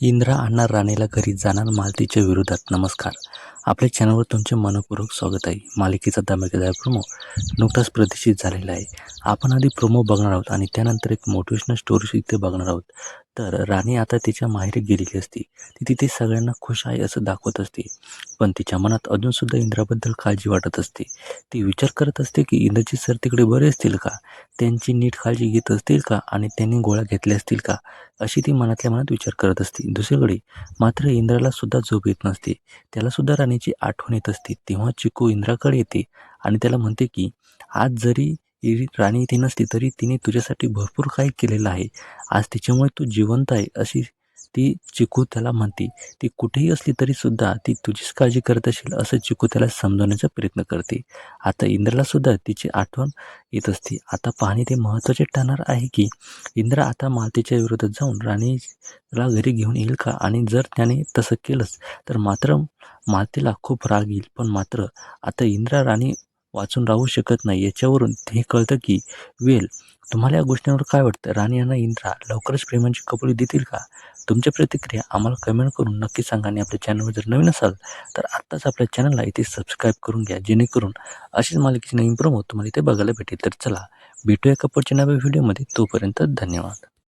इंद्रा अण्णा राणेला घरी जाणार मालतीच्या विरोधात. नमस्कार. आपल्या चॅनलवर तुमचे मनपूर्वक स्वागत आहे. मालिकेचा धमाकेदार प्रोमो नुकताच प्रदर्शित झालेला आहे. आपण आधी प्रोमो बघणार आहोत आणि त्यानंतर एक मोटिवेशनल स्टोरी इथे बघणार आहोत. तर राणी आता तिच्या माहेरी गेलेली असते. ती तिथे सगळ्यांना खुश आहे असं दाखवत असते. पण तिच्या मनात अजूनसुद्धा इंद्राबद्दल काळजी वाटत असते. ती विचार करत असते की इंद्रजी सर तिकडे बरे असतील का? त्यांची नीट काळजी घेत असतील का? आणि त्यांनी गोळ्या घेतल्या असतील का? अशी ती मनातल्या मनात विचार करत असते. दुसरीकडे मात्र इंद्राला सुद्धा झोप येत नसते. त्यालासुद्धा राणी राणीची आठवण येत असते तेव्हा चिकू इंद्राकडे येते आणि त्याला म्हणते की आज जरी राणी इथे नसती तरी तिने तुझ्यासाठी भरपूर काही केलेलं आहे. आज तिच्यामुळे तू जिवंत आहे अशी ती चिकू त्याला म्हणते ती कुठेही असली तरी सुद्धा ती तुझीच काळजी करत असेल असं चिकू त्याला समजवण्याचा प्रयत्न करते. आता इंद्राला सुद्धा तिची आठवण येत असते. आता पाहणे ते महत्त्वाचे ठरणार आहे की इंद्र आता मालतीच्या विरोधात जाऊन राणीला घरी घेऊन येईल का? आणि जर त्याने तसं केलंच तर मात्र मालतीला खूप राग येईल. पण मात्र आता इंद्रा राणी वाचून राहू शकत नाही. याच्यावरून हे कळतं की वेल तुम्हाला या गोष्टींवर काय वाटतं? राणी यांना इंद्रा लवकरच प्रेमांची कबुली देतील का? तुमच्या प्रतिक्रिया आम्हाला कमेंट करून नक्की सांगा आणि आपल्या चॅनलवर जर नवीन असाल तर आत्ताच आपल्या चॅनलला इथे सबस्क्राईब करून घ्या. जेणेकरून अशीच मालिकेची नवीन प्रमो तुम्हाला इथे बघायला भेटेल. तर चला भेटूया एका पुढच्या नव्या व्हिडिओमध्ये तोपर्यंत धन्यवाद.